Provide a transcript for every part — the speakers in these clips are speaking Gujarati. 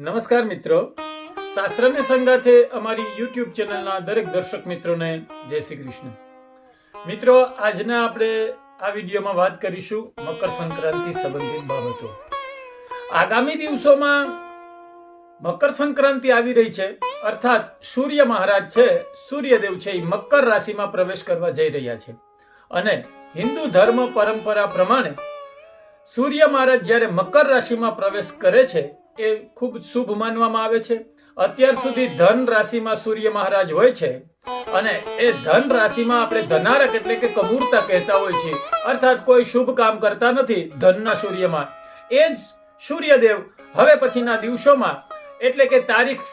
નમસ્કાર મિત્રો. શાસ્ત્રને સંગાથે અમારી યુટ્યુબ ચેનલના દરેક દર્શક મિત્રોને જય શ્રી કૃષ્ણ. મિત્રો, આજના આપણે આ વિડીયોમાં વાત કરીશું મકર સંક્રાંતિ સંબંધિત બાબતો. આગામી દિવસોમાં મકર સંક્રાંતિ આવી રહી છે. અર્થાત સૂર્ય મહારાજ છે, સૂર્યદેવ છે, એ મકર રાશિમાં પ્રવેશ કરવા જઈ રહ્યા છે. અને હિન્દુ ધર્મ પરંપરા પ્રમાણે સૂર્ય મહારાજ જ્યારે મકર રાશિમાં પ્રવેશ કરે છે એ ખૂબ શુભ માનવામાં આવે છે. અત્યાર સુધી ધન રાશિમાં સૂર્ય મહારાજ હોય છે અને એ ધન રાશિમાં આપણે ધનારક એટલે કે કમૂરતા કહેતા હોય છે અર્થાત કોઈ શુભ કામ કરતા નથી ધનના સૂર્યમાં. એ જ સૂર્યદેવ હવે પછીના દિવસોમાં એટલે કે તારીખ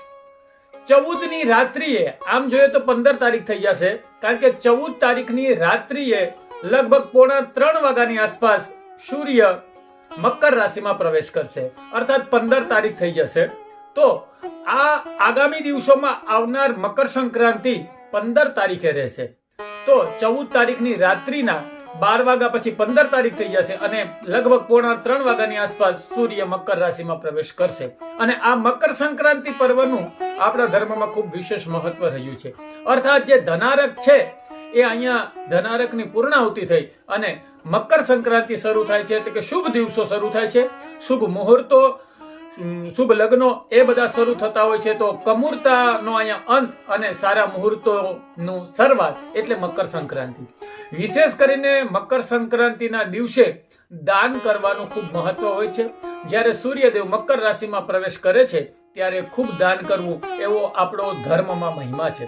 ચૌદની રાત્રિએ, આમ જોઈએ તો પંદર તારીખ થઈ જશે, કારણ કે ચૌદ તારીખની રાત્રિએ લગભગ પોણા ત્રણ વાગ્યાની આસપાસ સૂર્ય મકર રાશિમાં પ્રવેશ કરશે. અર્થાત પંદર તારીખ થઈ જશે. તો આ આગામી દિવસોમાં આવનાર મકર સંક્રાંતિ પંદર તારીખે રહેશે. તો ચૌદ તારીખની રાત્રિના બાર વાગ્યા પછી પંદર તારીખ થઈ જશે અને લગભગ પોણા ત્રણ વાગ્યાની આસપાસ સૂર્ય મકર રાશિમાં પ્રવેશ કરશે. અને આ મકર સંક્રાંતિ પર્વનું આપણા ધર્મમાં ખૂબ વિશેષ મહત્વ રહ્યું છે. અર્થાત જે ધનારક છે એ અહીંયા ધનારકની પૂર્ણાહુતિ થઈ અને મકર સંક્રાંતિ શરૂ થાય છે એટલે કે શુભ દિવસો શરૂ થાય છે. શુભ મુહૂર્તો શુભ લગ્નો એ બધા શરૂ થતા હોય છે. તો કમૂરતાનો અહીંયા અંત અને સારા મુહૂર્તોનું શરૂઆત એટલે મકર સંક્રાંતિ. વિશેષ કરીને મકર સંક્રાંતિના દિવસે દાન કરવાનું ખૂબ મહત્વ હોય છે. જ્યારે સૂર્યદેવ મકર રાશિમાં પ્રવેશ કરે છે, ત્યારે ખૂબ દાન કરવું એવો આપણો ધર્મમાં મહિમા છે.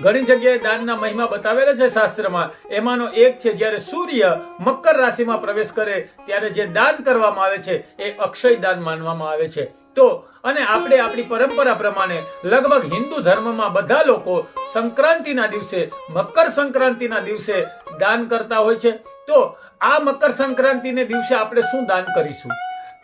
ઘણી જગ્યાએ દાનના મહિમા બતાવેલા છે શાસ્ત્રમાં. એમાંનો એક છે જ્યારે સૂર્ય મકર રાશિમાં પ્રવેશ કરે ત્યારે જે દાન કરવામાં આવે છે એ અક્ષય દાન માનવામાં આવે છે. તો અને આપણે આપણી પરંપરા પ્રમાણે લગભગ હિન્દુ ધર્મમાં બધા લોકો સંક્રાંતિના દિવસે, મકર સંક્રાંતિના દિવસે દાન કરતા હોય છે. તો આ મકર સંક્રાંતિને દિવસે આપણે શું દાન કરીશું?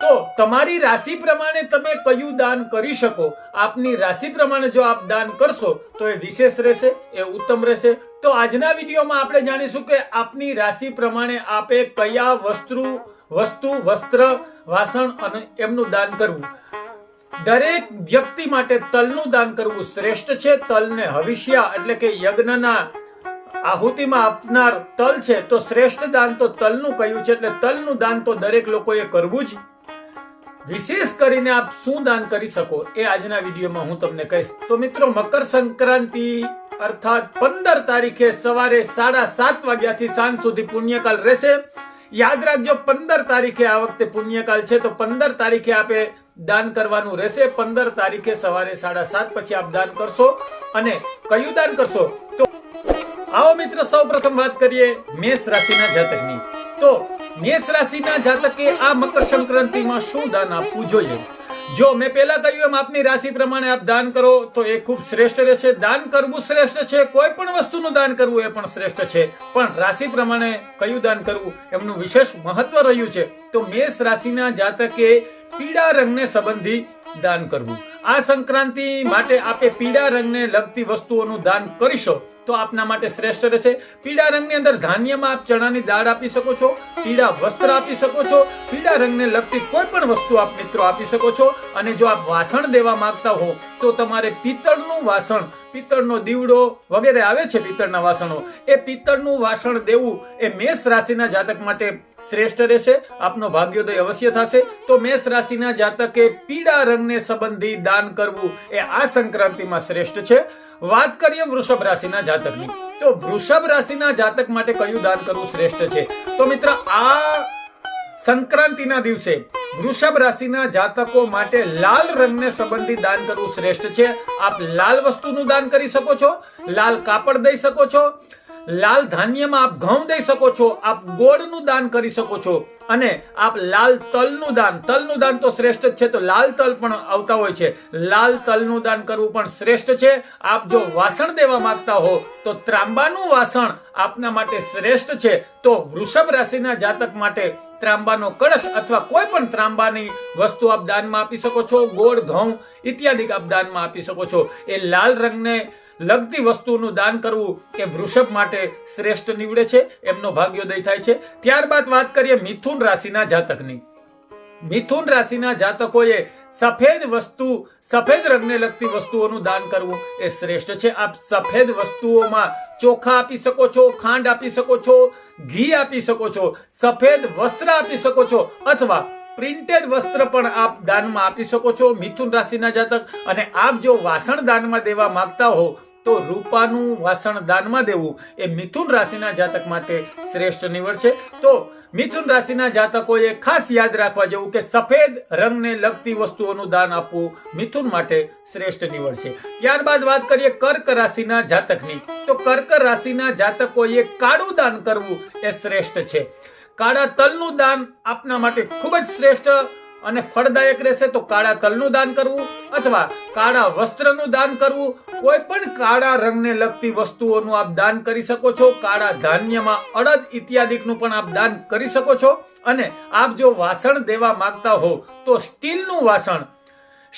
તો તમારી રાશિ પ્રમાણે તમે કયું દાન કરી શકો? આપની રાશિ પ્રમાણે જો આપ દાન કરશો, તો એ વિશેષ રહેશે, એ ઉત્તમ રહેશે. તો આજના વિડીયોમાં આપણે જાણીશું કે આપની રાશિ પ્રમાણે આપે કયા વસ્તુ વસ્તુ, વસ્ત્ર, વાસણ અને એમનું દાન કરવું. દરેક વ્યક્તિ માટે તલનું દાન કરવું શ્રેષ્ઠ છે. તલને હવિષ્યા એટલે કે યજ્ઞના આહુતિમાં આપનાર તલ છે. તો શ્રેષ્ઠ દાન તો તલનું કહ્યું છે? એટલે તલનું દાન તો દરેક લોકોએ કરવું જ વિશેષ કરીને આપ શું દાન કરી શકો એ આજના વિડીયોમાં હું તમને કહીશ. તો મિત્રો, મકર સંક્રાંતિ અર્થાત પંદર તારીખે સવારે સાડા સાત વાગ્યાથી સાંજ સુધી પુણ્યકાલ રહેશે. યાદ રાખજો, પંદર તારીખે આ વખતે પુણ્યકાલ છે, તો પંદર તારીખે આપે દાન કરવાનું રહેશે. પંદર તારીખે સવારે સાડા સાત પછી આપ દાન કરશો અને કયું દાન કરશો? તો આવો મિત્ર સૌ પ્રથમ વાત કરીએ મેષ રાશિના જાતકની. તો મેષ રાશિના જાતકે આ મકર સંક્રાંતિમાં શું દાન આપવું જોઈએ? જો મેં પહેલા કહ્યું એમ, આપની રાશિ પ્રમાણે આપ દાન કરો, તો એ ખૂબ શ્રેષ્ઠ રહેશે. દાન કરવું શ્રેષ્ઠ છે, કોઈ પણ વસ્તુનું દાન કરવું એ પણ શ્રેષ્ઠ છે. પણ રાશિ પ્રમાણે કયું દાન કરવું, એમનું વિશેષ મહત્વ રહ્યું છે. તો મેષ રાશિના જાતકે પીળા રંગને સંબંધી દાન કરવું. આ સંક્રાંતિ માટે આપે પીળા રંગને લગતી વસ્તુઓનું દાન કરીશો તો આપના માટે શ્રેષ્ઠ રહેશે. પીળા રંગની અંદર ધાન્યમાં આપ ચણાની દાળ આપી શકો છો, પીળા વસ્ત્ર આપી શકો છો, પીળા રંગને લગતી કોઈ પણ વસ્તુ આપ મિત્રો આપી શકો છો. અને જો આપ વાસણ દેવા માંગતા હો તો તમારે પિત્તળનું વાસણ, પિત્તળનો દીવડો વગેરે આવે છે પિત્તળના વાસણો, એ પિત્તળનું વાસણ દેવું એ મેષ રાશિના જાતક માટે શ્રેષ્ઠ રહેશે, આપનો ભાગ્યોદય અવશ્ય થશે. તો મેષ રાશિના જાતકે પીળા રંગને સંબંધી દાન કરવું એ આ સંક્રાંતિમાં શ્રેષ્ઠ છે. વાત કરીએ વૃષભ રાશિના જાતકની, તો વૃષભ રાશિના જાતક માટે કયું દાન કરવું શ્રેષ્ઠ છે? તો મિત્ર, આ સંક્રાંતિના દિવસે વૃષભ રાશિના જાતકો માટે લાલ રંગને સંબંધી દાન કરવું શ્રેષ્ઠ છે. આપ લાલ વસ્તુનું દાન કરી શકો છો, લાલ કાપડ દઈ શકો છો લાલ ધાન્યમાં આપ ઘઉં દઈ શકો છો, આપ ગોળનું દાન કરી શકો છો અને આપ લાલ તલનું દાન. તલનું દાન તો શ્રેષ્ઠ જ છે, તો લાલ તલ પણ આવતા હોય છે. લાલ તલનું દાન કરવું પણ શ્રેષ્ઠ છે. આપ જો વાસણ દેવા માંગતા હો, તો ત્રાંબાનું વાસણ આપના માટે શ્રેષ્ઠ છે. તો વૃષભ રાશિના જાતક માટે ત્રાંબાનો કળશ અથવા કોઈ પણ ત્રાંબાની વસ્તુ આપ દાનમાં આપી શકો છો, ગોળ, ઘઉં ઇત્યાદિ આપ દાનમાં આપી શકો છો. એ લાલ રંગને લગતી વસ્તુનું દાન કરવું એ વૃષભ માટે શ્રેષ્ઠ નીવડે છે, એમનો ભાગ્યોદય થાય છે. ત્યારબાદ વાત કરીએ મિથુન રાશિના જાતકની. મિથુન રાશિના જાતકોએ સફેદ વસ્તુ, સફેદ રંગને લગતી વસ્તુઓનું દાન કરવું એ શ્રેષ્ઠ છે. આપ સફેદ વસ્તુઓમાં ચોખા આપી શકો છો, ખાંડ આપી શકો છો, ઘી આપી શકો છો, સફેદ વસ્ત્ર આપી શકો છો, અથવા પ્રિન્ટેડ વસ્ત્ર પણ આપ દાનમાં આપી શકો છો મિથુન રાશિના જાતક. અને આપ જો વાસણ દાનમાં દેવા માંગતા હો તો રૂપાનું વાસણ દાનમાં દેવું એ મિથુન રાશિના જાતક માટે શ્રેષ્ઠ નિવડ તો મિથુન રાશિના જાતકોએ ખાસ યાદ રાખવા જેવું કે સફેદ રંગને લગતી વસ્તુઓનું દાન આપવું મિથુન માટે શ્રેષ્ઠ નિવડ છે. ત્યારબાદ વાત કરીએ કર્ક રાશિના જાતકની. તો કર્ક રાશિના જાતકોએ કાળું દાન કરવું એ શ્રેષ્ઠ છે. કાળા તલનું દાન આપના માટે ખૂબ જ શ્રેષ્ઠ અને ફળદાયક રહેશે તો કાળા તલનું દાન કરવું અથવા કાળા વસ્ત્રનું દાન કરવું. કોઈ પણ કાળા રંગને લગતી વસ્તુઓનું આપ દાન કરી શકો છો. કાળા ધાન્યમાં અડદ ઇત્યાદિકનું પણ આપ દાન કરી શકો છો. અને આપ જો વાસણ દેવા માંગતા હો તો સ્ટીલનું વાસણ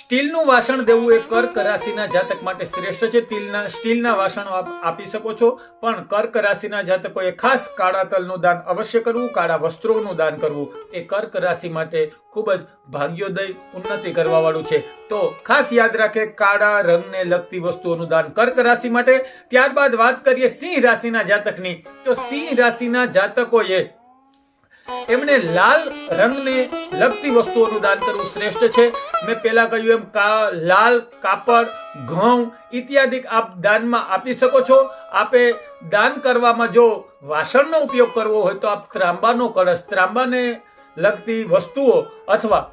સ્ટીલનું વાસણ દેવું એ કર્ક રાશિના જાતક માટે શ્રેષ્ઠ છે. તિલના સ્ટીલના વાસણો આપ શકો છો, પણ કર્ક રાશિના જાતકોએ ખાસ કાળા તલનું દાન અવશ્ય કરવું, કાળા વસ્ત્રોનું દાન કરવું. એ કર્ક રાશિ માટે ખૂબ જ ભાગ્યોદય ઉન્નતિ કરવાવાળું છે. તો ખાસ યાદ રાખે, કાળા રંગને લગતી વસ્તુઓનું દાન કર્ક રાશિ માટે. ત્યારબાદ વાત કરીએ સિંહ રાશિના જાતકની. તો સિંહ રાશિના જાતકોએ એમણે લાલ રંગને લગતી વસ્તુઓનું દાન કરવું શ્રેષ્ઠ છે. મેં પહેલા કહ્યું એમ કા, લાલ, કાપડ, ઘઉં ઇત્યાદિ આપ દાનમાં આપી શકો છો. આપે દાન કરવામાં જો વાસણનો ઉપયોગ કરવો હોય તો આપ ત્રાંબાનો કળશ, ત્રાંબાને લગતી વસ્તુઓ અથવા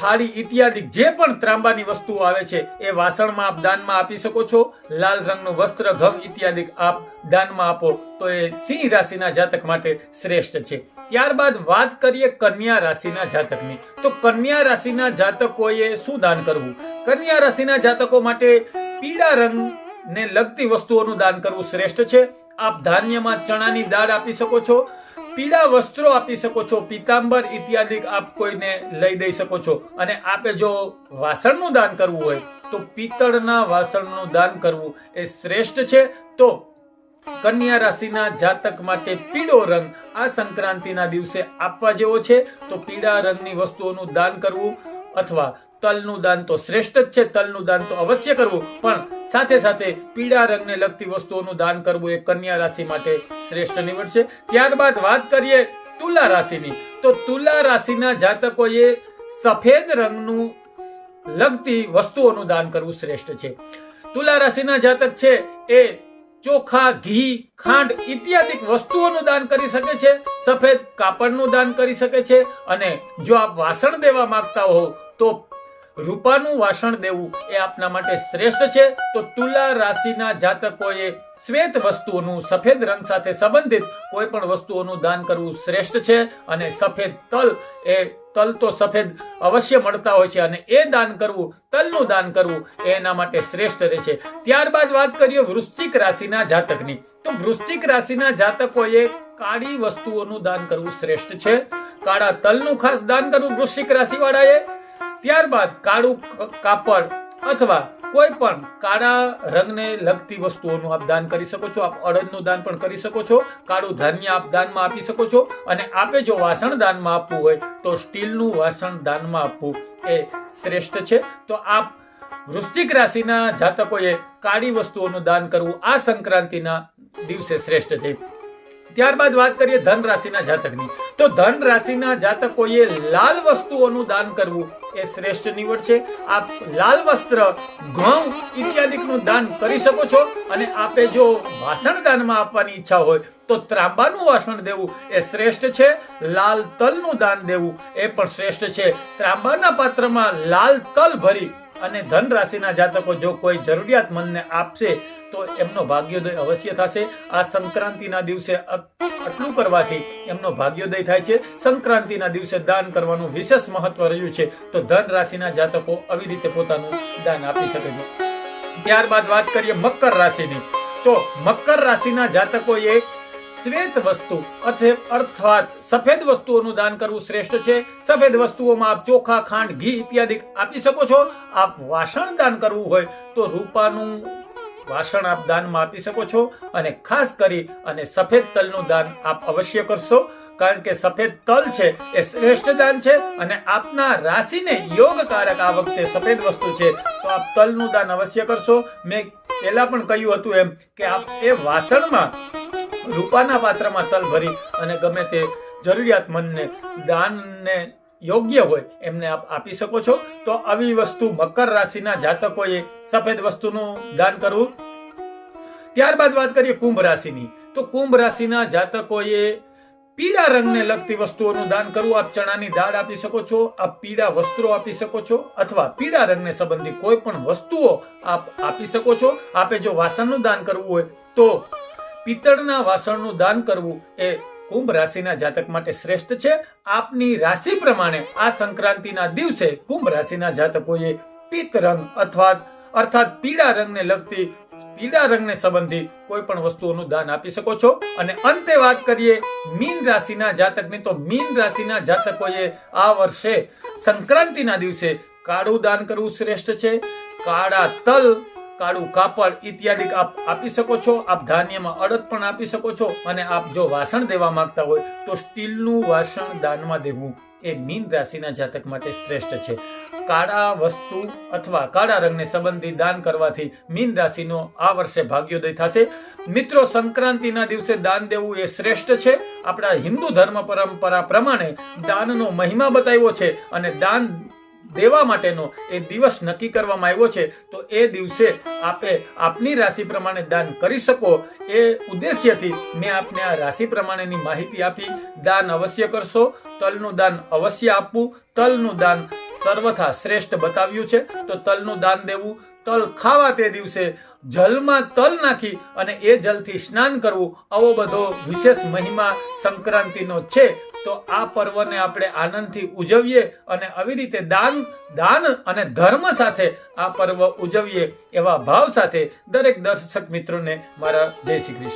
થાળી ઇત્યાદિ જે પણ ત્રાંબાની વસ્તુઓ આવે છે, એ વાસણમાં આપ દાનમાં આપી શકો છો. લાલ રંગનું વસ્ત્ર, ઘઉં ઇત્યાદિ આપ દાનમાં આપો, તો એ સિંહ રાશિના જાતક માટે શ્રેષ્ઠ છે. ત્યારબાદ વાત કરીએ કન્યા રાશિના જાતકની. તો કન્યા રાશિના જાતકોએ શું દાન કરવું? કન્યા રાશિના જાતકો માટે પીળા રંગ ને લગતી વસ્તુઓનું દાન કરવું શ્રેષ્ઠ છે. આપ ધાન્યમાં ચણાની દાળ આપી શકો છો. પીળા વસ્ત્રો આપી શકો છો, પીતાંબર ઇત્યાદિ આપ કોઈને લઈ દઈ શકો છો. અને આપે જો વાસણનું દાન કરવું હોય, તો પિત્તળના વાસણનું દાન કરવું એ શ્રેષ્ઠ છે. તો કન્યા રાશિના જાતક માટે પીળો રંગ આ સંક્રાંતિના દિવસે આપવા જેવો છે. તો પીળા રંગની વસ્તુઓનું દાન કરવું અથવા તલનું દાન તો શ્રેષ્ઠ જ છે, તલનું દાન તો અવશ્ય કરવું. પણ સાથે સાથે પીળા રંગને લગતી વસ્તુઓનું દાન કરવું એ કન્યા રાશિ માટે શ્રેષ્ઠ નીવડશે. ત્યારબાદ વાત કરીએ તુલા રાશિની. તો તુલા રાશિના જાતકોએ સફેદ રંગનું લગતી વસ્તુઓનું દાન કરવું શ્રેષ્ઠ છે. તુલા રાશિના જાતક છે એ ચોખા, ઘી, ખાંડ ઇત્યાદિ વસ્તુઓનું દાન કરી શકે છે, સફેદ કાપડનું દાન કરી શકે છે અને જો આપ વાસણ દેવા માંગતા હો તો રૂપાનું વાસણ દેવું એ આપના માટે શ્રેષ્ઠ છે. તો તુલા રાશિના જાતકોએ શ્વેત વસ્તુઓનું સફેદ રંગ સાથે સંબંધિત કોઈ પણ વસ્તુઓનું દાન કરવું શ્રેષ્ઠ છે અને સફેદ તલ એ તલ તો સફેદ અવશ્ય મળતા હોય છે અને એ દાન કરવું, તલનું દાન કરવું એના માટે શ્રેષ્ઠ રહે છે. ત્યારબાદ વાત કરીએ વૃશ્ચિક રાશિના જાતકની. તો વૃશ્ચિક રાશિના જાતકોએ કાળી વસ્તુઓનું દાન કરવું શ્રેષ્ઠ છે. કાળા તલનું ખાસ દાન કરવું વૃશ્ચિક રાશિવાળાએ. ત્યારબાદ કાળું કાપડ અથવા કોઈ પણ કાળા રંગને લગતી વસ્તુઓનું આપ દાન કરી શકો છો. આપ અડદનું દાન પણ કરી શકો છો. કાળું ધાન્ય આપ દાનમાં આપી શકો છો. અને આપે જો વાસણ દાનમાં આપવું હોય, તો સ્ટીલનું વાસણ દાનમાં આપવું એ શ્રેષ્ઠ છે. તો આપ વૃશ્ચિક રાશિના જાતકોએ કાળી વસ્તુઓનું દાન કરવું આ સંક્રાંતિના દિવસે શ્રેષ્ઠ છે. ત્યારબાદ વાત કરીએ ધન રાશિના જાતકની. તો ધન રાશિના જાતકોએ લાલ વસ્તુઓનું દાન કરવું એ શ્રેષ્ઠ નિવડ છે. આપ લાલ વસ્ત્ર, ઘઉં ઇત્યાદિકનું દાન કરી શકો છો અને આપે જો વાસણ દાનમાં આપવાની ઈચ્છા હોય તો ત્રાંબાનું વાસણ દેવું એ શ્રેષ્ઠ છે. લાલ તલનું દાન દેવું એ પણ શ્રેષ્ઠ છે. ત્રાંબાના પાત્રમાં લાલ તલ ભરી અને ધન રાશિના જાતકો જો કોઈ જરૂરિયાતમંદને આપશે તો એમનો ભાગ્યોદય અવશ્ય થશે. આ સંક્રાંતિના દિવસે આટલું કરવાથી એમનો ભાગ્યોદય થાય છે. સંક્રાંતિના દિવસે દાન કરવાનું વિશેષ મહત્વ રહ્યું છે. તો ધન રાશિના જાતકો આવી રીતે પોતાનું દાન આપી શકે છે. ત્યારબાદ વાત કરીએ મકર રાશિની. તો મકર રાશિના જાતકોએ શ્વેત વસ્તુ અર્થાત સફેદ વસ્તુઓનું દાન કરવું શ્રેષ્ઠ છે. સફેદ વસ્તુઓમાં આપ ચોખા, ખાંડ, ઘી ઇત્યાદિ આપી શકો છો. આપ વાસણ દાન કરવું હોય તો રૂપાનું વાસણ આપ દાનમાં આપી શકો છો અને ખાસ કરી અને સફેદ તલનું દાન આપ અવશ્ય કરશો. કારણ કે સફેદ તલ છે એ શ્રેષ્ઠ દાન છે અને આપના રાશિને યોગકારક આ વખતે સફેદ વસ્તુ છે. તો આપ તલનું દાન અવશ્ય કરશો. મેં પહેલા પણ કહ્યું હતું એમ કે આપ એ વાસણમાં રૂપાના પાત્રમાં તલ ભરી અને ગમે તે જરૂરિયાતમંદને દાનને યોગ્ય હોય એમને આપ આપી શકો છો. તો આવી વસ્તુ મકર રાશિના જાતકોએ સફેદ વસ્તુનું દાન કરવું. ત્યારબાદ વાત કરીએ કુંભ રાશિની. તો કુંભ રાશિના જાતકોએ પીળા રંગને લગતી વસ્તુઓનું દાન કરવું. આપ ચણાની દાળ આપી શકો છો, આપ પીળા વસ્ત્રો આપી શકો છો, અથવા પીળા રંગને સંબંધી કોઈ પણ વસ્તુઓ આપ આપી શકો છો. આપે જો વાસણનું દાન કરવું હોય તો પિત્તળના વાસણનું દાન કરવું એ કુંભ રાશિના જાતક માટે શ્રેષ્ઠ છે. આપની રાશિ પ્રમાણે આ સંક્રાંતિના દિવસે કુંભ રાશિના જાતકોએ પિત્ત રંગ અથવા અર્થાત પીળા રંગને લગતી પીળા રંગને સંબંધી કોઈ પણ વસ્તુઓનું દાન આપી શકો છો. અને અંતે વાત કરીએ મીન રાશિના જાતકની, તો મીન રાશિના જાતકોએ આ વર્ષે સંક્રાંતિના દિવસે કાળું દાન કરવું શ્રેષ્ઠ છે. કાળા તલ કાળું કાપડ ઇત્યાદિ આપ આપી શકો છો. આપ ધાન્યમાં અડદ પણ આપી શકો છો અને આપ જો વાસણ દેવા માંગતા હોય તો સ્ટીલનું વાસણ દાનમાં દેવું એ મીન રાશિના જાતક માટે શ્રેષ્ઠ છે. કાળા વસ્તુ અથવા કાળા રંગને સંબંધી દાન કરવાથી મીન રાશિનો આ વર્ષે ભાગ્યોદય થશે. મિત્રો, સંક્રાંતિના દિવસે દાન દેવું એ શ્રેષ્ઠ છે. આપણા હિન્દુ ધર્મ પરંપરા પ્રમાણે દાનનો મહિમા બતાવ્યો છે અને દાન દેવા માટેનો એ દિવસ નક્કી કરવામાં આવ્યો છે, તો એ દિવસે આપે આપની રાશિ પ્રમાણે દાન કરી શકો. એ ઉદ્દેશ્યથી મેં આપને આ રાશિ પ્રમાણેની માહિતી આપી. દાન અવશ્ય કરશો. તલનું દાન અવશ્ય આપવું. તલનું દાન સર્વથા શ્રેષ્ઠ બતાવ્યું છે. તો તલનું દાન દેવું તલ ખાવા તે દિવસે જલમાં તલ નાખી અને એ જલથી સ્નાન કરવું. આવો બધો વિશેષ મહિમા સંક્રાંતિનો છે. તો આ પર્વને આપણે આનંદથી ઉજવીએ અને આવી રીતે દાન દાન અને ધર્મ સાથે આ પર્વ ઉજવીએ એવા ભાવ સાથે દરેક દર્શક મિત્રોને મારા જય શ્રી કૃષ્ણ.